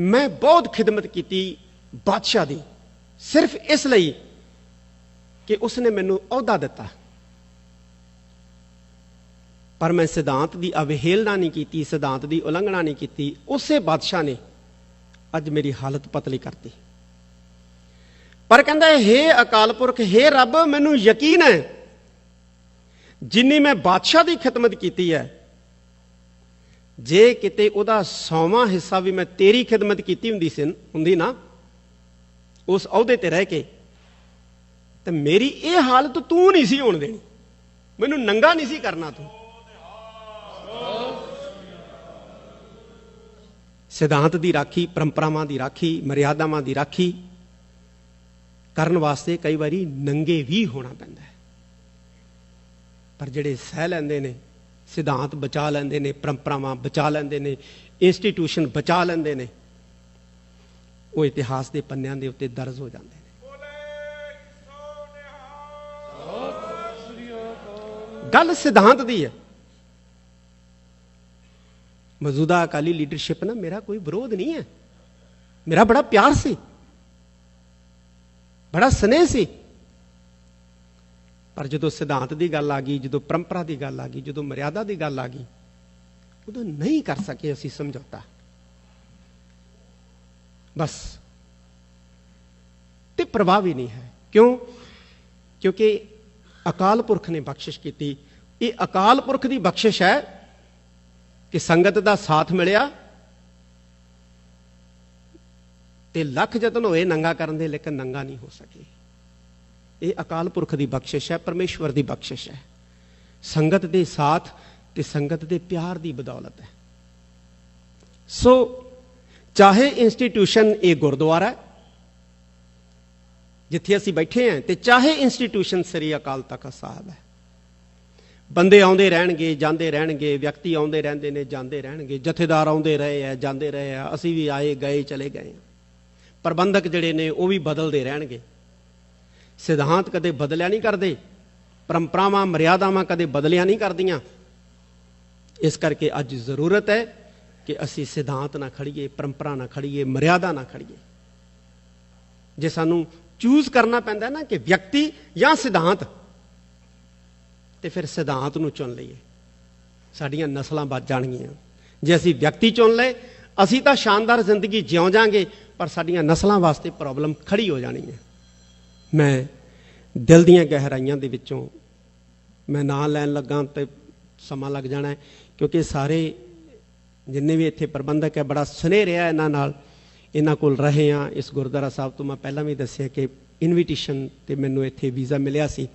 ਮੈਂ ਬਹੁਤ ਖਿਦਮਤ ਕੀਤੀ ਬਾਦਸ਼ਾਹ ਦੀ। ਸਿਰਫ ਇਸ ਲਈ ਕਿ ਉਸਨੇ ਮੈਨੂੰ ਅਹੁਦਾ ਦਿੱਤਾ। ਪਰ ਮੈਂ ਸਿਧਾਂਤ ਦੀ ਅਵਹੇਲਨਾ ਨਹੀਂ ਕੀਤੀ, ਸਿਧਾਂਤ ਦੀ ਉਲੰਘਣਾ ਨਹੀਂ ਕੀਤੀ। ਉਸੇ ਬਾਦਸ਼ਾਹ ਨੇ ਅੱਜ ਮੇਰੀ ਹਾਲਤ ਪਤਲੀ ਕਰਤੀ। ਪਰ ਕਹਿੰਦਾ, ਹੈ ਅਕਾਲ ਪੁਰਖ, ਹੈ ਰੱਬ, ਮੈਨੂੰ ਯਕੀਨ ਹੈ, ਜਿੰਨੀ ਮੈਂ ਬਾਦਸ਼ਾਹ ਦੀ ਖਿਦਮਤ ਕੀਤੀ ਹੈ ਜੇ ਕਿਤੇ ਉਹਦਾ ਸੌਵਾਂ ਹਿੱਸਾ ਵੀ ਮੈਂ ਤੇਰੀ ਖਿਦਮਤ ਕੀਤੀ ਹੁੰਦੀ ਸੀ, ਹੁੰਦੀ ਨਾ, ਉਸ ਅਹੁਦੇ ਤੇ ਰਹਿ ਕੇ, ਤੇ ਮੇਰੀ ਇਹ ਹਾਲਤ ਤੂੰ ਨਹੀਂ ਸੀ ਹੋਣ ਦੇਣੀ। ਮੈਨੂੰ ਨੰਗਾ ਨਹੀਂ ਸੀ ਕਰਨਾ ਤੂੰ। ਸਿਧਾਂਤ ਦੀ ਰਾਖੀ, ਪਰੰਪਰਾਵਾਂ ਦੀ ਰਾਖੀ, ਮਰਿਆਦਾਵਾਂ ਦੀ ਰਾਖੀ ਕਰਨ ਵਾਸਤੇ ਕਈ ਵਾਰੀ ਨੰਗੇ ਵੀ ਹੋਣਾ ਪੈਂਦਾ ਹੈ। ਪਰ ਜਿਹੜੇ ਸਹਿ ਲੈਂਦੇ ਨੇ ਸਿਧਾਂਤ ਬਚਾ ਲੈਂਦੇ ਨੇ, ਪਰੰਪਰਾਵਾਂ ਬਚਾ ਲੈਂਦੇ ਨੇ ਇੰਸਟੀਟਿਊਸ਼ਨ ਬਚਾ ਲੈਂਦੇ ਨੇ, ਉਹ ਇਤਿਹਾਸ ਦੇ ਪੰਨਿਆਂ ਦੇ ਉੱਤੇ ਦਰਜ ਹੋ ਜਾਂਦੇ ਨੇ। ਗੱਲ ਸਿਧਾਂਤ ਦੀ ਹੈ। ਮੌਜੂਦਾ ਅਕਾਲੀ ਲੀਡਰਸ਼ਿਪ ਨਾਲ ਮੇਰਾ ਕੋਈ ਵਿਰੋਧ ਨਹੀਂ ਹੈ। ਮੇਰਾ ਬੜਾ ਪਿਆਰ ਸੀ। ਬੜਾ ਸਨੇਹ ਸੀ। ਪਰ ਜਦੋਂ ਸਿਧਾਂਤ ਦੀ ਗੱਲ ਆ ਗਈ, ਜਦੋਂ ਪਰੰਪਰਾ ਦੀ ਗੱਲ ਆ ਗਈ, ਜਦੋਂ ਮਰਿਆਦਾ ਦੀ ਗੱਲ ਆ ਗਈ, ਉਦੋਂ ਨਹੀਂ ਕਰ ਸਕੇ ਅਸੀਂ ਸਮਝੌਤਾ। ਬਸ। ਤੇ ਪ੍ਰਭਾਵ ਹੀ ਨਹੀਂ ਹੈ। ਕਿਉਂ? ਕਿਉਂਕਿ ਅਕਾਲ ਪੁਰਖ ਨੇ ਬਖਸ਼ਿਸ਼ ਕੀਤੀ। ਇਹ ਅਕਾਲ ਪੁਰਖ ਦੀ ਬਖਸ਼ਿਸ਼ ਹੈ ਕਿ ਸੰਗਤ ਦਾ ਸਾਥ ਮਿਲਿਆ ਤੇ ਲੱਖ ਯਤਨ ਹੋਏ ਨੰਗਾ ਕਰਨ ਦੇ, ਲੇਕਿਨ ਨੰਗਾ ਨਹੀਂ ਹੋ ਸਕੇ। ਇਹ ਅਕਾਲ ਪੁਰਖ ਦੀ ਬਖਸ਼ਿਸ਼ ਹੈ, ਪਰਮੇਸ਼ਵਰ ਦੀ ਬਖਸ਼ਿਸ਼ ਹੈ। ਸੰਗਤ ਦੇ ਸਾਥ ਤੇ ਸੰਗਤ ਦੇ ਪਿਆਰ ਦੀ ਬਦੌਲਤ ਹੈ। ਸੋ ਚਾਹੇ ਇੰਸਟੀਟਿਊਸ਼ਨ ਇਹ ਗੁਰਦੁਆਰਾ ਜਿੱਥੇ ਅਸੀਂ ਬੈਠੇ ਹਾਂ, ਤੇ ਚਾਹੇ ਇੰਸਟੀਟਿਊਸ਼ਨ ਸ੍ਰੀ ਅਕਾਲ ਤਖਤ ਸਾਹਿਬ ਹੈ। ਬੰਦੇ ਆਉਂਦੇ ਰਹਿਣਗੇ, ਜਾਂਦੇ ਰਹਿਣਗੇ, ਵਿਅਕਤੀ ਆਉਂਦੇ ਰਹਿੰਦੇ ਨੇ, ਜਾਂਦੇ ਰਹਿਣਗੇ, ਜਥੇਦਾਰ ਆਉਂਦੇ ਰਹੇ ਆ, ਜਾਂਦੇ ਰਹੇ ਆ, ਅਸੀਂ ਵੀ ਆਏ, ਗਏ, ਚਲੇ ਗਏ ਪ੍ਰਬੰਧਕ ਜਿਹੜੇ ਨੇ, ਉਹ ਵੀ ਬਦਲਦੇ ਰਹਿਣਗੇ। ਸਿਧਾਂਤ ਕਦੇ ਬਦਲਿਆ ਨਹੀਂ ਕਰਦੇ, ਪਰੰਪਰਾਵਾਂ, ਮਰਿਆਦਾਵਾਂ ਕਦੇ ਬਦਲਿਆ ਨਹੀਂ ਕਰਦੀਆਂ। ਇਸ ਕਰਕੇ ਅੱਜ ਜ਼ਰੂਰਤ ਹੈ ਕਿ ਅਸੀਂ ਸਿਧਾਂਤ ਨਾ ਖੜੀਏ, ਪਰੰਪਰਾ ਨਾ ਖੜੀਏ, ਮਰਿਆਦਾ ਨਾ ਖੜੀਏ। ਜੇ ਸਾਨੂੰ ਚੂਜ਼ ਕਰਨਾ ਪੈਂਦਾ ਨਾ ਕਿ ਵਿਅਕਤੀ ਜਾਂ ਸਿਧਾਂਤ, ਤੇ ਫਿਰ ਸਿਧਾਂਤ ਨੂੰ ਚੁਣ ਲਈਏ। ਸਾਡੀਆਂ ਨਸਲਾਂ ਬਚ ਜਾਣਗੀਆਂ। ਜੇ ਅਸੀਂ ਵਿਅਕਤੀ ਚੁਣ ਲਏ, ਅਸੀਂ ਤਾਂ ਸ਼ਾਨਦਾਰ ਜ਼ਿੰਦਗੀ ਜਿਉਂ ਜਾਾਂਗੇ, ਪਰ ਸਾਡੀਆਂ ਨਸਲਾਂ ਵਾਸਤੇ ਪ੍ਰੋਬਲਮ ਖੜੀ ਹੋ ਜਾਣੀ ਹੈ ਮੈਂ ਦਿਲ ਦੀਆਂ ਗਹਿਰਾਈਆਂ ਦੇ ਵਿੱਚੋਂ ਮੈਂ ਨਾਂ ਲੈਣ ਲੱਗਾ ਤੇ ਸਮਾਂ ਲੱਗ ਜਾਣਾ ਕਿਉਂਕਿ ਸਾਰੇ ਜਿੰਨੇ ਵੀ ਇੱਥੇ ਪ੍ਰਬੰਧਕ ਹੈ ਬੜਾ ਸਨੇਹ ਰਿਹਾ ਇਹਨਾਂ ਨਾਲ। ਇਹਨਾਂ ਕੋਲ ਰਹੇ ਆ ਇਸ ਗੁਰਦੁਆਰਾ ਸਾਹਿਬ ਤੋਂ ਮੈਂ ਪਹਿਲਾਂ ਵੀ ਦੱਸਿਆ ਕਿ ਇਨਵੀਟੇਸ਼ਨ ਤੇ ਮੈਨੂੰ ਇੱਥੇ ਵੀਜ਼ਾ ਮਿਲਿਆ ਸੀ।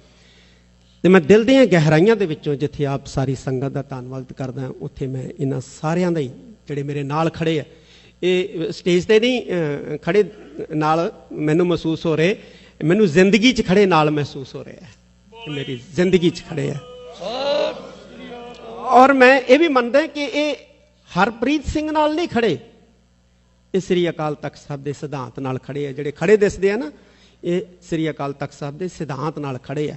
ਤੇ ਮੈਂ ਦਿਲ ਦੀਆਂ ਗਹਿਰਾਈਆਂ ਦੇ ਵਿੱਚੋਂ ਜਿੱਥੇ ਆਪ ਸਾਰੀ ਸੰਗਤ ਦਾ ਧੰਨਵਾਦ ਕਰਦਾ ਉੱਥੇ ਮੈਂ ਇਹਨਾਂ ਸਾਰਿਆਂ ਦਾ ਹੀ ਜਿਹੜੇ ਮੇਰੇ ਨਾਲ ਖੜੇ ਆ। ਇਹ ਸਟੇਜ ਤੇ ਨਹੀਂ ਅਹ, ਖੜੇ ਨਾਲ ਮੈਨੂੰ ਮਹਿਸੂਸ ਹੋ ਰਹੇ ਮੈਨੂੰ ਜ਼ਿੰਦਗੀ 'ਚ ਖੜੇ ਨਾਲ ਮਹਿਸੂਸ ਹੋ ਰਿਹਾ ਹੈ ਮੇਰੀ ਜ਼ਿੰਦਗੀ 'ਚ ਖੜੇ ਆ ਔਰ ਮੈਂ ਇਹ ਵੀ ਮੰਨਦਾ ਕਿ ਇਹ ਹਰਪ੍ਰੀਤ ਸਿੰਘ ਨਾਲ ਨਹੀਂ ਖੜੇ। ਇਹ ਸ੍ਰੀ ਅਕਾਲ ਤਖਤ ਸਾਹਿਬ ਦੇ ਸਿਧਾਂਤ ਨਾਲ ਖੜੇ ਆ ਜਿਹੜੇ ਖੜੇ ਦਿਸਦੇ ਆ ਨਾ, ਇਹ ਸ੍ਰੀ ਅਕਾਲ ਤਖਤ ਸਾਹਿਬ ਦੇ ਸਿਧਾਂਤ ਨਾਲ ਖੜੇ ਆ